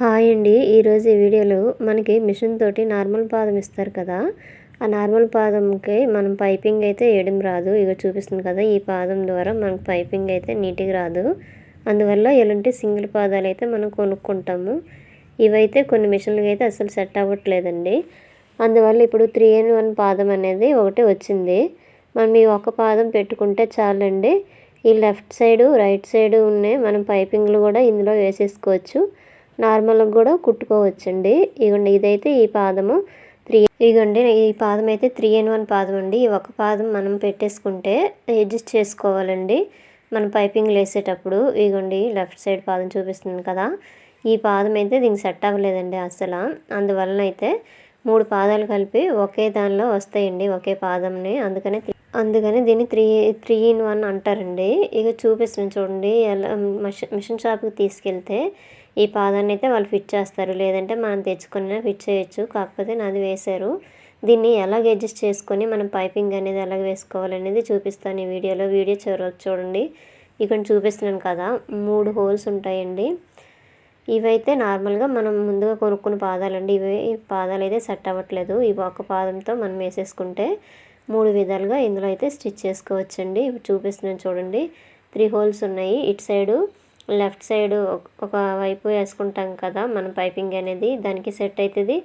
Hi అండి. ఈరోజు ఈ వీడియోలో మనకి మిషన్ తోటి నార్మల్ పాదం ఇస్తారు కదా. ఆ నార్మల్ పాదంకి మనం పైపింగ్ అయితే వేయడం రాదు. ఇక చూపిస్తుంది కదా ఈ పాదం ద్వారా మనకు పైపింగ్ అయితే నీట్గా రాదు. అందువల్ల ఇలాంటి సింగిల్ పాదాలు అయితే మనం కొనుక్కుంటాము. ఇవైతే కొన్ని మిషన్లకి అయితే అసలు సెట్ అవ్వట్లేదండి. అందువల్ల ఇప్పుడు త్రీ ఇన్ వన్ పాదం అనేది ఒకటి వచ్చింది. మనం ఈ ఒక పాదం పెట్టుకుంటే చాలండి. ఈ లెఫ్ట్ సైడు రైట్ సైడు ఉన్నాయి మనం పైపింగ్లు కూడా ఇందులో వేసేసుకోవచ్చు. నార్మల్గా కూడా కుట్టుకోవచ్చండి. ఇగోండి ఇదైతే ఈ పాదము త్రీ ఇగోండి ఈ పాదం అయితే త్రీ ఇన్ వన్ పాదం అండి ఈ ఒక పాదం మనం పెట్టేసుకుంటే అడ్జస్ట్ చేసుకోవాలండి. మనం పైపింగ్ వేసేటప్పుడు ఇగోండి లెఫ్ట్ సైడ్ పాదం చూపిస్తుంది కదా. ఈ పాదం అయితే దీనికి సెట్ అవ్వలేదండి అసలు. అందువలన అయితే మూడు పాదాలు కలిపి ఒకే దానిలో వస్తాయండి ఒకే పాదంని. అందుకని అందుకని దీన్ని త్రీ త్రీ ఇన్ వన్ అంటారండి. ఇక చూపిస్తున్నాను చూడండి. ఎలా మిషన్ షాప్కి తీసుకెళ్తే ఈ పాదాన్ని అయితే వాళ్ళు ఫిట్ చేస్తారు. లేదంటే మనం తెచ్చుకున్న ఫిట్ చేయొచ్చు. కాకపోతే నాది వేశారు. దీన్ని ఎలాగ అడ్జస్ట్ చేసుకొని మనం పైపింగ్ అనేది ఎలాగ వేసుకోవాలనేది చూపిస్తాను ఈ వీడియోలో. వీడియో చివరికి చూడండి. ఇక్కడ చూపిస్తున్నాను కదా మూడు హోల్స్ ఉంటాయండి. ఇవైతే నార్మల్గా మనం ముందుగా కొనుక్కున్న పాదాలండి. ఇవి పాదాలు అయితే సెట్ అవ్వట్లేదు. ఇవి ఒక పాదంతో మనం వేసేసుకుంటే మూడు విధాలుగా ఇందులో అయితే స్టిచ్ చేసుకోవచ్చండి. ఇవి చూపిస్తున్నాను చూడండి. త్రీ హోల్స్ ఉన్నాయి. ఇటు సైడు లెఫ్ట్ సైడ్ ఒక వైపు వేసుకుంటాం కదా మన పైపింగ్ అనేది దానికి సెట్ అవుతుంది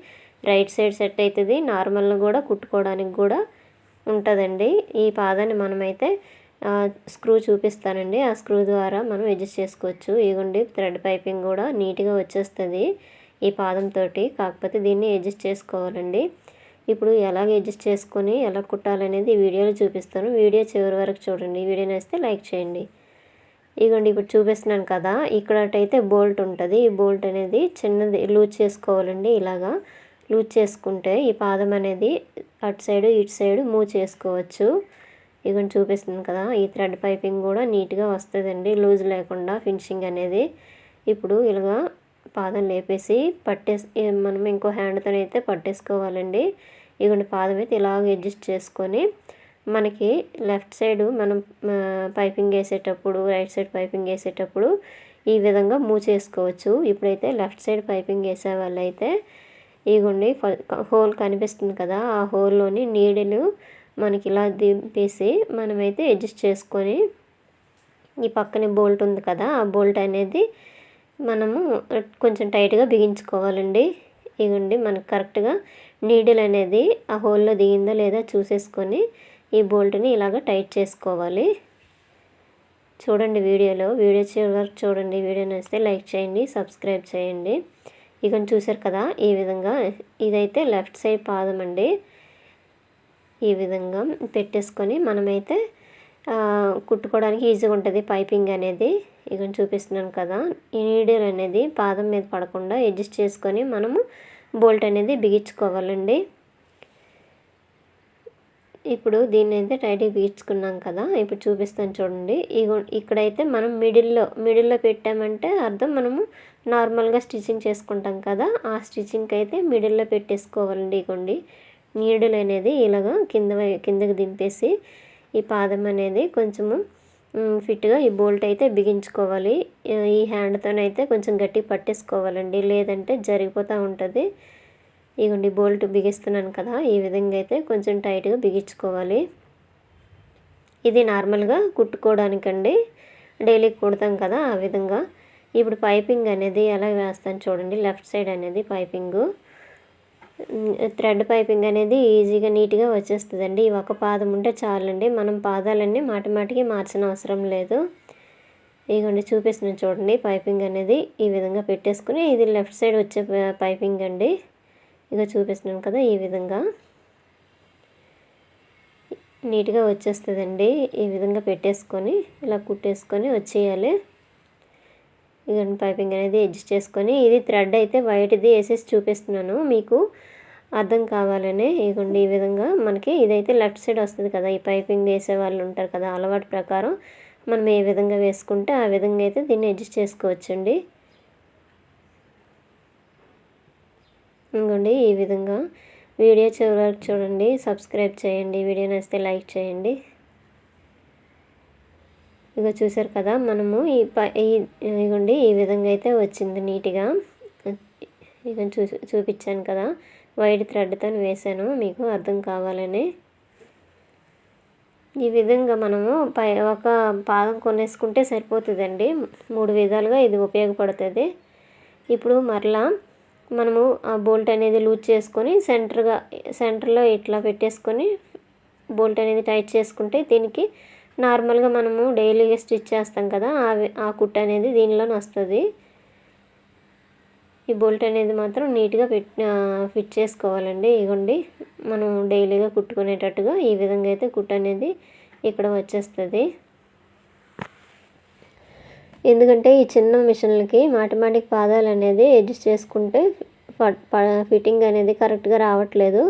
రైట్ సైడ్ సెట్ అవుతుంది నార్మల్గా కూడా కుట్టుకోవడానికి కూడా ఉంటుందండి. ఈ పాదాన్ని మనమైతే స్క్రూ చూపిస్తానండి. ఆ స్క్రూ ద్వారా మనం అడ్జస్ట్ చేసుకోవచ్చు. ఇగుండి థ్రెడ్ పైపింగ్ కూడా నీట్గా వచ్చేస్తుంది ఈ పాదంతో కాకపోతే దీన్ని అడ్జస్ట్ చేసుకోవాలండి. ఇప్పుడు ఎలాగ అడ్జస్ట్ చేసుకొని ఎలా కుట్టాలనేది వీడియోలో చూపిస్తాను. వీడియో చివరి వరకు చూడండి. వీడియో నేస్తే లైక్ చేయండి. ఇగోండి ఇప్పుడు చూపిస్తున్నాను కదా. ఇక్కడటైతే బోల్ట్ ఉంటుంది. ఈ బోల్ట్ అనేది చిన్నది లూజ్ చేసుకోవాలండి ఇలాగా. లూజ్ చేసుకుంటే ఈ పాదం అనేది అటు సైడు ఇటు సైడు మూవ్ చేసుకోవచ్చు. ఇగోండి చూపిస్తుంది కదా. ఈ థ్రెడ్ పైపింగ్ కూడా నీట్గా వస్తుందండి. లూజ్ లేకుండా ఫినిషింగ్ అనేది. ఇప్పుడు ఇలాగా పాదం లేపేసి పట్టేసి మనం ఇంకో హ్యాండ్తో అయితే పట్టేసుకోవాలండి. ఇగోండి పాదం అయితే ఇలాగ అడ్జస్ట్ చేసుకొని మనకి లెఫ్ట్ సైడ్ మనం పైపింగ్ వేసేటప్పుడు రైట్ సైడ్ పైపింగ్ వేసేటప్పుడు ఈ విధంగా మూవ్ చేసుకోవచ్చు. ఇప్పుడైతే లెఫ్ట్ సైడ్ పైపింగ్ వేసే వాళ్ళైతే ఇగుండి హోల్ కనిపిస్తుంది కదా ఆ హోల్లోని నీడలు మనకి ఇలా దింపేసి మనమైతే అడ్జస్ట్ చేసుకొని ఈ పక్కనే బోల్ట్ ఉంది కదా ఆ బోల్ట్ అనేది మనము కొంచెం టైట్గా బిగించుకోవాలండి. ఇగోండి మనకు కరెక్ట్గా నీడిల్ అనేది ఆ హోల్లో దిగిందా లేదా చూసేసుకొని ఈ బోల్ట్ని ఇలాగ టైట్ చేసుకోవాలి. చూడండి వీడియోలో వీడియో చివరి చూడండి. వీడియో నచ్చితే లైక్ చేయండి సబ్స్క్రైబ్ చేయండి. ఇక చూసారు కదా ఈ విధంగా ఇదైతే లెఫ్ట్ సైడ్ పాదం అండి. ఈ విధంగా పెట్టేసుకొని మనమైతే కుట్టుకోవడానికి ఈజీగా ఉంటుంది పైపింగ్ అనేది. ఇక చూపిస్తున్నాను కదా ఈ నీడిల్ అనేది పాదం మీద పడకుండా అడ్జస్ట్ చేసుకొని మనము బోల్ట్ అనేది బిగించుకోవాలండి. ఇప్పుడు దీన్ని అయితే టైట్గా పీడ్చుకున్నాం కదా ఇప్పుడు చూపిస్తాను చూడండి. ఇగో ఇక్కడైతే మనం మిడిల్లో మిడిల్లో పెట్టామంటే అర్థం మనము నార్మల్గా స్టిచ్చింగ్ చేసుకుంటాం కదా ఆ స్టిచ్చింగ్కి అయితే మిడిల్లో పెట్టేసుకోవాలండి ఇగోండి. నీడిల్ అనేది ఇలాగా కింద కిందకి దింపేసి ఈ పాదం అనేది కొంచెము ఫిట్గా ఈ బోల్ట్ అయితే బిగించుకోవాలి. ఈ హ్యాండ్తోనైతే కొంచెం గట్టి పట్టేసుకోవాలండి లేదంటే జరిగిపోతూ ఉంటుంది. ఇగోండి బోల్ట్ బిగిస్తున్నాను కదా ఈ విధంగా అయితే కొంచెం టైట్గా బిగించుకోవాలి. ఇది నార్మల్గా కుట్టుకోవడానికండి డైలీ కుడతాం కదా ఆ విధంగా. ఇప్పుడు పైపింగ్ అనేది ఎలా వేస్తాను చూడండి లెఫ్ట్ సైడ్ అనేది పైపింగు. థ్రెడ్ పైపింగ్ అనేది ఈజీగా నీట్గా వచ్చేస్తుందండి. ఒక పాదం ఉంటే చాలండి మనం పాదాలన్నీ మాటిమాటికి మార్చిన అవసరం లేదు. ఇదిగోండి చూపిస్తున్నాను చూడండి పైపింగ్ అనేది ఈ విధంగా పెట్టేసుకుని ఇది లెఫ్ట్ సైడ్ వచ్చే పైపింగ్ అండి. ఇక చూపిస్తున్నాను కదా ఈ విధంగా. నీట్గా వచ్చేస్తుందండి. ఈ విధంగా పెట్టేసుకొని ఇలా కుట్టేసుకొని వచ్చేయాలి. ఇక పైపింగ్ అనేది అడ్జస్ట్ చేసుకొని ఇది థ్రెడ్ అయితే వైట్ది వేసేసి చూపిస్తున్నాను మీకు. అర్థం కావాలని ఇగోండి ఈ విధంగా. మనకి ఇదైతే లెఫ్ట్ సైడ్ వస్తుంది కదా ఈ పైపింగ్ వేసే వాళ్ళు ఉంటారు కదా అలవాటు ప్రకారం మనం ఏ విధంగా వేసుకుంటే ఆ విధంగా అయితే దీన్ని అడ్జస్ట్ చేసుకోవచ్చండి. ఇంకోండి ఈ విధంగా. వీడియో చివరికి చూడండి సబ్స్క్రైబ్ చేయండి వీడియో నచ్చితే లైక్ చేయండి. ఇక చూసారు కదా మనము ఈ ప ఇగోండి ఈ విధంగా అయితే వచ్చింది నీట్గా. ఇక చూ చూపించాను కదా వైట్ థ్రెడ్తో వేసాను మీకు అర్థం కావాలని. ఈ విధంగా మనము పై ఒక పాదం కొనేసుకుంటే సరిపోతుందండి. మూడు విధాలుగా ఇది ఉపయోగపడుతుంది. ఇప్పుడు మరలా మనము ఆ బోల్ట్ అనేది లూజ్ చేసుకొని సెంటర్గా సెంటర్లో ఇట్లా పెట్టేసుకొని బోల్ట్ అనేది టైట్ చేసుకుంటే దీనికి నార్మల్గా మనము డైలీగా స్టిచ్ చేస్తాం కదా ఆ కుట్ అనేది దీనిలోనే వస్తుంది ఈ బోల్ట్ అనేది మాత్రం నీట్గా ఫిట్ ఫిట్ చేసుకోవాలండి. ఇగోండి మనం డైలీగా కుట్టుకునేటట్టుగా ఈ విధంగా అయితే కుట్ అనేది ఇక్కడ వచ్చేస్తుంది. ఎందుకంటే ఈ చిన్న మిషన్లకి మాటిమాటికి పాదాలు అనేది అడ్జస్ట్ చేసుకుంటే ఫిట్టింగ్ అనేది కరెక్ట్గా రావట్లేదు.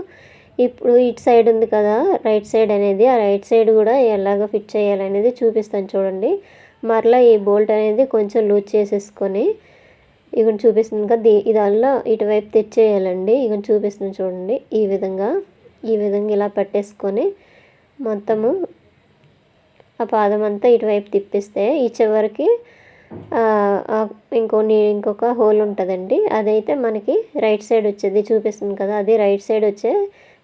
ఇప్పుడు ఇటు సైడ్ ఉంది కదా రైట్ సైడ్ అనేది ఆ రైట్ సైడ్ కూడా ఎలాగ ఫిట్ చేయాలనేది చూపిస్తాను చూడండి. మరలా ఈ బోల్ట్ అనేది కొంచెం లూజ్ చేసేసుకొని ఇక్కడ చూపిస్తుంది కదా ఇది అలా ఇటువైపు తెచ్చేయాలండి. ఇక్కడ చూపిస్తుంది చూడండి. ఈ విధంగా ఈ విధంగా ఇలా పట్టేసుకొని మొత్తము ఆ పాదం అంతా ఇటువైపు తిప్పిస్తే ఈ చివరికి ఇంకో ఇంకొక హోల్ ఉంటుందండి. అదైతే మనకి రైట్ సైడ్ వచ్చేది. చూపిస్తుంది కదా అది రైట్ సైడ్ వచ్చే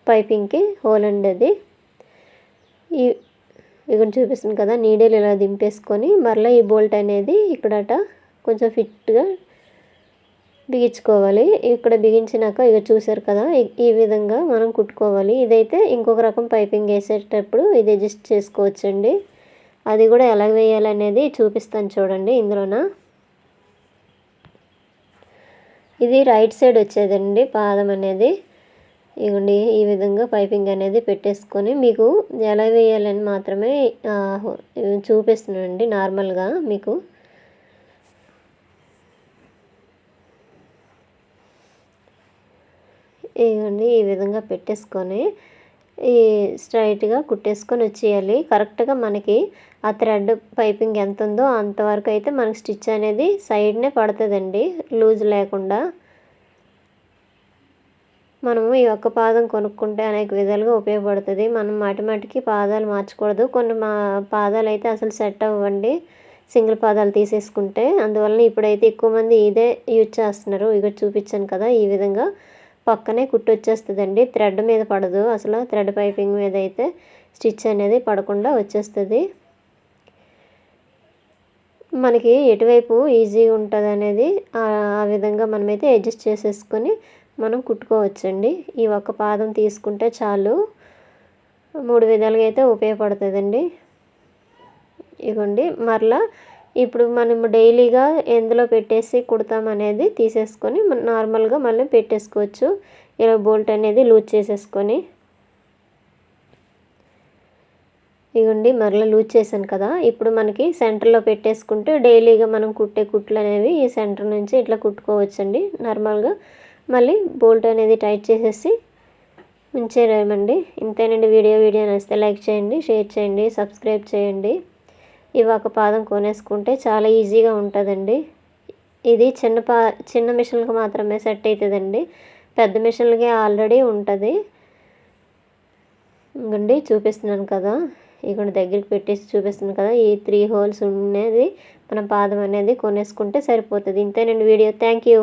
పైపింగ్కి హోల్ అండి అది ఈ ఇక్కడ చూపిస్తుంది కదా నీడలు ఇలా దింపేసుకొని మరలా ఈ బోల్ట్ అనేది ఇక్కడట కొంచెం ఫిట్గా బిగించుకోవాలి. ఇక్కడ బిగించినాక ఇక చూసారు కదా ఈ విధంగా మనం కుట్టుకోవాలి. ఇదైతే ఇంకొక రకం పైపింగ్ వేసేటప్పుడు ఇది అడ్జస్ట్ చేసుకోవచ్చండి. అది కూడా ఎలా వేయాలనేది చూపిస్తాను చూడండి ఇందులోన. ఇది రైట్ సైడ్ వచ్చేదండి పాదం అనేది. ఇవ్వండి ఈ విధంగా పైపింగ్ అనేది పెట్టేసుకొని మీకు ఎలా వేయాలని మాత్రమే చూపిస్తున్నానండి నార్మల్గా మీకు. ఇవ్వండి ఈ విధంగా పెట్టేసుకొని ఈ స్ట్రైట్గా కుట్టేసుకొని వచ్చేయాలి. కరెక్ట్గా మనకి ఆ థ్రెడ్ పైపింగ్ ఎంత ఉందో అంతవరకు అయితే మనకి స్టిచ్ అనేది సైడ్నే పడుతుందండి. లూజ్ లేకుండా. మనము ఈ ఒక్క పాదం కొనుక్కుంటే అనేక విధాలుగా ఉపయోగపడుతుంది. మనం మాటిమాటికి పాదాలు మార్చకూడదు. కొన్ని మా పాదాలు అయితే అసలు సెట్ అవ్వండి. సింగిల్ పాదాలు తీసేసుకుంటే. అందువల్ల ఇప్పుడైతే ఎక్కువ మంది ఇదే యూజ్ చేస్తున్నారు. ఇక చూపించాను కదా ఈ విధంగా. పక్కనే కుట్టు వచ్చేస్తుందండి థ్రెడ్ మీద పడదు. అసలు థ్రెడ్ పైపింగ్ మీద అయితే స్టిచ్ అనేది పడకుండా వచ్చేస్తుంది. మనకి ఎటువైపు ఈజీగా ఉంటుంది అనేది ఆ విధంగా మనమైతే అడ్జస్ట్ చేసేసుకొని మనం కుట్టుకోవచ్చండి. ఈ ఒక్క పాదం తీసుకుంటే చాలు మూడు విధాలుగా అయితే ఉపయోగపడుతుందండి. ఇవ్వండి మరలా ఇప్పుడు మనం డైలీగా ఎందులో పెట్టేసి కుడతాం అనేది తీసేసుకొని నార్మల్గా మళ్ళీ పెట్టేసుకోవచ్చు. ఇలా బోల్ట్ అనేది లూజ్ చేసేసుకొని. ఇవ్వండి మరలా లూజ్ చేశాను కదా. ఇప్పుడు మనకి సెంటర్లో పెట్టేసుకుంటే డైలీగా మనం కుట్టే కుట్లు అనేవి ఈ సెంటర్ నుంచి ఇట్లా కుట్టుకోవచ్చండి. నార్మల్గా మళ్ళీ బోల్ట్ అనేది టైట్ చేసేసి ఉంచేయమండి ఇంతేనండి వీడియో. వీడియో నచ్చితే లైక్ చేయండి షేర్ చేయండి సబ్స్క్రైబ్ చేయండి. ఇవి ఒక పాదం కొనేసుకుంటే చాలా ఈజీగా ఉంటుందండి. ఇది చిన్న పా చిన్న మిషన్కి మాత్రమే సెట్ అవుతుందండి పెద్ద మిషన్లకి ఆల్రెడీ ఉంటుంది. ఇంకండి చూపిస్తున్నాను కదా. ఇక్కడ దగ్గరికి పెట్టేసి చూపిస్తున్నాను కదా. ఈ త్రీ హోల్స్ ఉండేది మన పాదం అనేది కొనేసుకుంటే సరిపోతుంది. ఇంతేనండి వీడియో. Thank you.